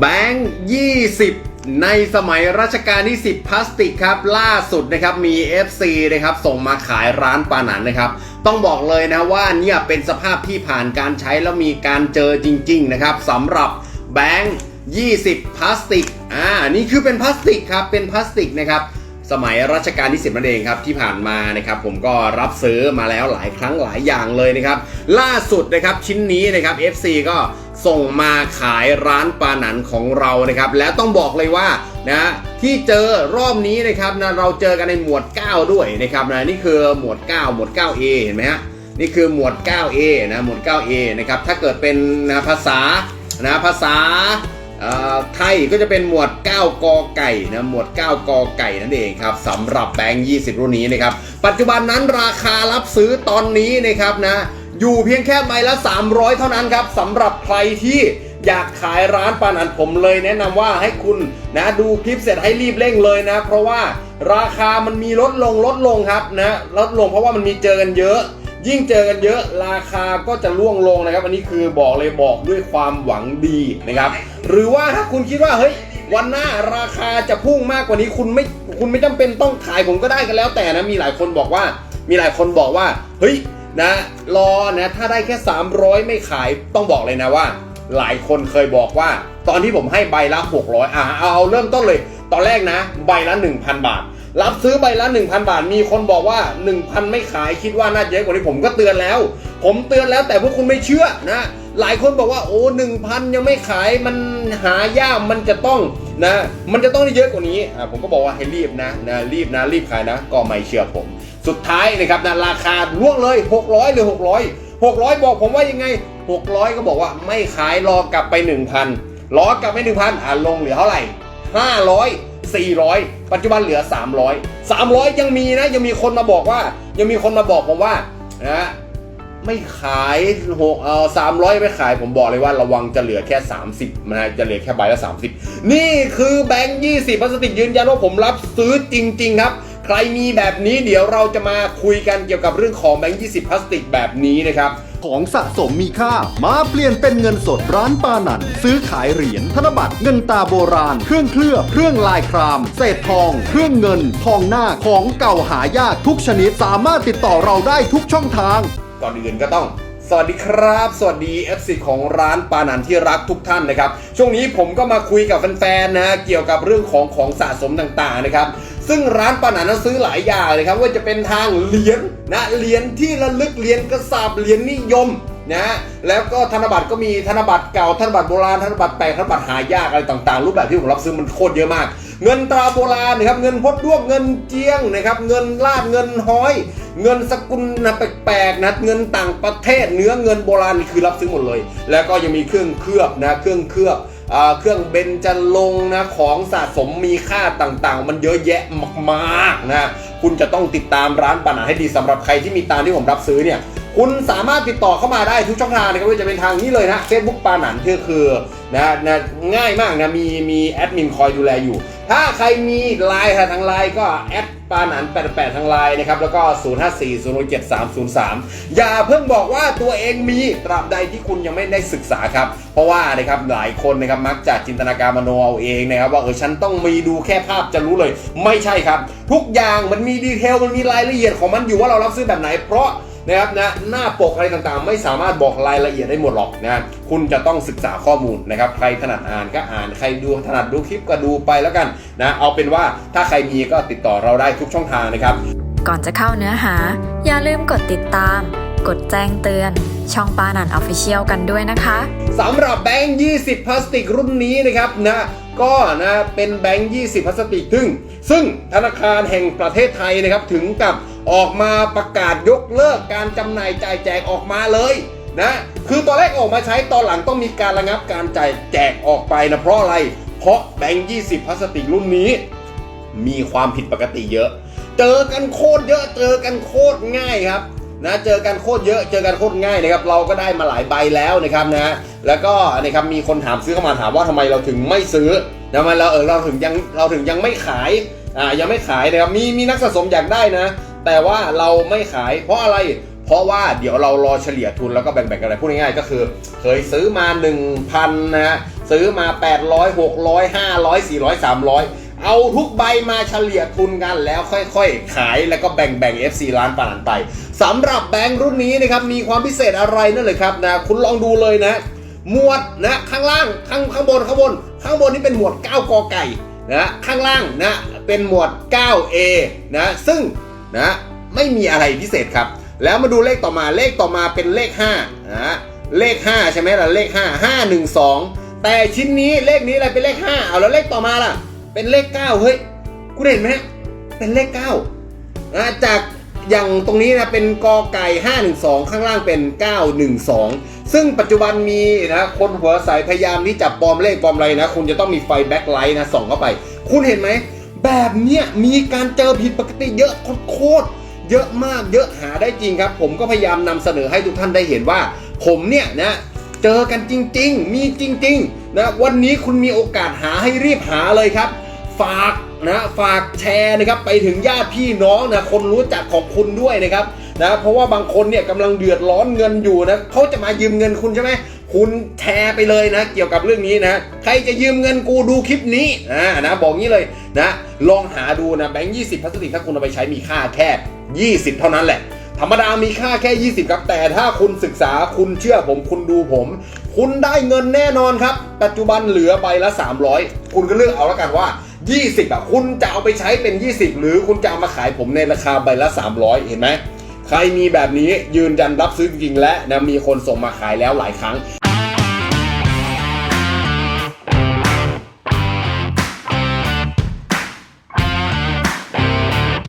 แบงค์20 ในสมัยรัชกาลที่ 10 พลาสติกครับ ล่าสุดนะครับมี FC นะครับส่งมาขายร้านปานันนะครับ ต้องบอกเลยนะว่าเนี่ยเป็นสภาพที่ผ่านการใช้แล้วมีการเจอจริง ๆ นะครับสำหรับแบงค์20 พลาสติก อ่า นี่คือเป็นพลาสติกครับ เป็นพลาสติกนะครับ สมัยรัชกาลที่ 10นั่นเองครับ ที่ผ่านมานะครับ ผมก็รับซื้อมาแล้วหลายครั้งหลายอย่างเลยนะครับ ล่าสุดนะครับชิ้นนี้นะครับ FC ก็ ส่งมาขายร้านปาหนันของเรานะครับ แล้วต้องบอกเลยว่านะที่เจอรอบนี้นะครับนะเราเจอกันในหมวด 9 ด้วยนะครับนะนี่คือหมวด 9 หมวด 9A เห็นไหมฮะนี่คือหมวด 9A นะหมวด 9A นะครับถ้าเกิดเป็นนะภาษานะภาษาไทยก็จะเป็นหมวด 9 กอไก่นะหมวด 9 กอไก่นั่นเองครับสำหรับแบงค์ 20 รุ่นนี้นะครับ ปัจจุบันนั้นราคารับซื้อตอนนี้นะครับนะ อยู่เพียงแค่ใบละ 300 เท่านั้นครับสำหรับใครที่อยากขายร้านปานันผมเลยแนะนำว่าให้คุณนะดูคลิปเสร็จให้รีบเร่งเลยนะ เพราะว่าราคามันมีลดลงลดลงครับนะลดลงเพราะว่ามันมีเจอกันเยอะ ยิ่งเจอกันเยอะราคาก็จะล่วงลงนะครับ อันนี้คือบอกเลยบอกด้วยความหวังดีนะครับ หรือว่าถ้าคุณคิดว่าเฮ้ยวันหน้าราคาจะพุ่งมากกว่านี้คุณไม่คุณไม่จำเป็นต้องขายผมก็ได้กันแล้วแต่นะมีหลายคนบอกว่า มีหลายคนบอกว่าเฮ้ย นะรอนะถ้าได้แค่ 300 ไม่ขายต้องบอกเลยนะว่า หลายคนเคยบอกว่า ตอนที่ผมให้ใบละ 600อ่าเอาเริ่มต้นเลย ตอนแรกนะ ใบละ 1,000 บาท รับซื้อใบละ 1,000 บาท มีคนบอกว่า 1,000 ไม่ขายคิดว่าน่าจะเยอะกว่านี้ผมก็เตือนแล้ว ผมเตือนแล้วแต่พวกคุณไม่เชื่อนะหลายคนบอกว่าโอ้1,000ยังไม่ขายมันหายากมันจะต้องนะ มันจะต้องได้เยอะกว่านี้อ่าผมก็บอกว่าให้รีบนะนะรีบนะรีบขายนะ ก็ไม่เชื่อผม สุดท้ายนะครับนะราคาล่วงเลย 600 หรือ 600 600 บอกผมว่ายังไง 600 ก็บอกว่าไม่ขายรอกลับไป 1,000รอกลับไป 1,000อ่าลงเหลือเท่าไหร่ 500 400 ปัจจุบันเหลือ 300 300 ยังมีนะยังมีคนมาบอกว่า ยังมีคนมาบอกผมว่านะไม่ขายหกเออสามร้อยไม่ขายผมบอกเลยว่าระวังจะเหลือแค่ 30นะจะเหลือแค่ใบละ 30 นี่คือแบงค์20พลาสติกยืนยันว่าผมรับซื้อจริง ๆ ครับ ใครมีแบบนี้เดี๋ยวเราจะมาคุยกันเกี่ยวกับเรื่องของแบงค์20พลาสติกแบบนี้นะครับ ของสะสมมีค่า มาเปลี่ยนเป็นเงินสดร้านปานันซื้อขายเหรียญธนบัตรเงินตาโบราณ เครื่องเคลือบเครื่องลายคราม เศษทอง เครื่องเงิน ทองหน้าของเก่าหายากทุกชนิดสามารถติดต่อเราได้ทุกช่องทาง ก่อนอื่นก็ต้องสวัสดีครับ สวัสดี FC ของร้านปานันที่รักทุกท่านนะครับ ช่วงนี้ผมก็มาคุยกับแฟนๆนะเกี่ยวกับเรื่องของของสะสมต่างๆนะครับ ซึ่งร้านปานันนั้นซื้อหลายอย่างเลยครับว่าจะเป็นทางเหรียญนะเหรียญที่ระลึกเหรียญกระสาบเหรียญนิยมนะแล้วก็ธนบัตรก็มีธนบัตรเก่าธนบัตรโบราณธนบัตรแปลกธนบัตรหายากอะไรต่างๆ รูปแบบที่ผมรับซื้อมันโคตรเยอะมาก เงินตราโบราณนะครับเงินพดด้วงเงินเจียงนะครับเงินลาดเงินห้อย เงินสกุลนะแปลกๆนะเงินต่างประเทศเนื้อเงินโบราณนี่คือรับซื้อหมดเลย แล้วก็ยังมีเครื่องเคลือบนะเครื่องเคลือบ เครื่องเบนจรงนะของสะสมมีค่าต่างๆ มันเยอะแยะมากๆนะคุณจะต้องติดตามร้านปานาให้ดีสำหรับใครที่มีตามที่ผมรับซื้อเนี่ยคุณสามารถติดต่อเข้ามาได้ทุกช่องทางนะครับไม่ว่าจะเป็นทางนี้เลยนะ Facebook ปาหนันที่คือนะนะง่ายมากนะมีมีแอดมินคอยดูแลอยู่ ถ้าใครมีไลน์ทางไลน์ก็แอดปาหนัน88ทางไลน์นะครับ แล้วก็ 054-073-03 อย่าเพิ่งบอกว่าตัวเองมีตราบใดที่คุณยังไม่ได้ศึกษาครับ เพราะว่านะครับหลายคนนะครับมักจะจินตนาการมโนเอาเองนะครับ ว่าเออฉันต้องมีดูแค่ภาพจะรู้เลย ไม่ใช่ครับ ทุกอย่างมันมีดีเทลมันมีรายละเอียดของมันอยู่ว่าเรารับซื้อแบบไหนเพราะ นะครับนะหน้าปกอะไรต่างๆ ไม่สามารถบอกรายละเอียดได้หมดหรอกนะคุณจะต้องศึกษาข้อมูลนะครับใครถนัดอ่านก็อ่านใครดูถนัดดูคลิปก็ดูไปแล้วกันนะเอาเป็นว่าถ้าใครมีก็ติดต่อเราได้ทุกช่องทางนะครับ ก่อนจะเข้าเนื้อหา อย่าลืมกดติดตาม กดแจ้งเตือน ช่องปานันออฟฟิเชียลกันด้วยนะคะสำหรับแบงค์ 20 พลาสติกรุ่นนี้นะครับนะก็นะเป็นแบงค์ 20 พลาสติกซึ่งซึ่งธนาคารแห่งประเทศไทยนะครับถึงกับ ออกมาประกาศยกเลิกการจำหน่ายจ่ายแจกออกมาเลยนะคือตอนแรกออกมาใช้ตอนหลังต้องมีการระงับการจ่ายแจกออกไปนะเพราะอะไร เพราะแบงค์20พลาสติกรุ่นนี้ มีความผิดปกติเยอะ เจอกันโคตรเยอะเจอกันโคตรง่ายครับนะเจอกันโคตรเยอะเจอกันโคตรง่ายนะครับเราก็ได้มาหลายใบแล้วนะครับนะแล้วก็นะครับมีคนถามซื้อเข้ามาถามว่าทำไมเราถึงไม่ซื้อทำไมเราเออเราถึงยังเราถึงยังไม่ขายอ่ายังไม่ขายนะครับมีมีนักสะสมอยากได้นะ แต่ว่าเราไม่ขายเพราะอะไร เพราะว่าเดี๋ยวเรารอเฉลี่ยทุนแล้วก็แบ่งๆกันอะไรพูดง่ายๆก็คือ เคยซื้อมา 1,000นะฮะซื้อมา 800 600 500 400 300 เอาทุกใบมาเฉลี่ยทุนกันแล้วค่อยๆ ขายแล้วก็แบ่งๆ FC ร้านปานันไปสำหรับแบงค์รุ่นนี้นะครับมีความพิเศษอะไรนั่นเลยครับนะคุณลองดูเลยนะหมวดนะข้างล่างข้างข้างบนข้างบน ข้างบนนี่เป็นหมวด 9กอไก่นะข้างล่างนะเป็นหมวด 9A นะซึ่ง นะไม่มีอะไรพิเศษครับ แล้วมาดูเลขต่อมาเลขต่อมาเป็นเลข5นะเลข 5 ใช่ไหมล่ะเลข 5 5 1 2 แต่ชิ้นนี้เลขนี้อะไรเป็นเลข 5 เอาแล้วเลขต่อมาล่ะ เป็นเลข 9 เฮ้ยคุณเห็นไหมเป็นเลข9นะจากอย่างตรงนี้นะเป็นกอไก่ 512 ข้างล่างเป็น 912 ซึ่งปัจจุบันมีนะคนหัวใสพยายามที่จะปลอมเลขปลอมอะไรนะ คุณจะต้องมีไฟแบ็คไลท์นะส่องเข้าไป คุณเห็นไหม แบบเนี้ยมีการเจอผิดปกติเยอะโคตรเยอะมากเยอะหาได้จริงครับ ผมก็พยายามนำเสนอให้ทุกท่านได้เห็นว่า ผมเนี่ยนะเจอกันจริง ๆ มีจริงๆนะวันนี้คุณมีโอกาสหาให้รีบหาเลยครับ ฝากนะฝากแชร์นะครับไปถึงญาติพี่น้องนะคนรู้จักของคุณด้วยนะครับนะเพราะว่าบางคนเนี่ยกำลังเดือดร้อนเงินอยู่นะเขาจะมายืมเงินคุณใช่ไหม คุณแชร์ไปเลยนะ เกี่ยวกับเรื่องนี้นะ ใครจะยืมเงินกูดูคลิปนี้อ่านะ บอกงี้เลยนะ ลองหาดูนะแบงค์20พลาสติกถ้าคุณเอาไปใช้มีค่าแค่ 20 เท่านั้นแหละ ธรรมดามีค่าแค่ 20 ครับ แต่ถ้าคุณศึกษาคุณเชื่อผมคุณดูผม คุณได้เงินแน่นอนครับ ปัจจุบันเหลือใบละ 300 คุณก็เลือกเอาล้วกันว่า 20อะคุณจะเอาไปใช้เป็น 20 หรือคุณจะเอามาขายผมในราคาใบละ 300 เห็นไหมใครมีแบบนี้ยืนยันรับซื้อจริงๆและนะมีคนส่งมาขายแล้วหลายครั้ง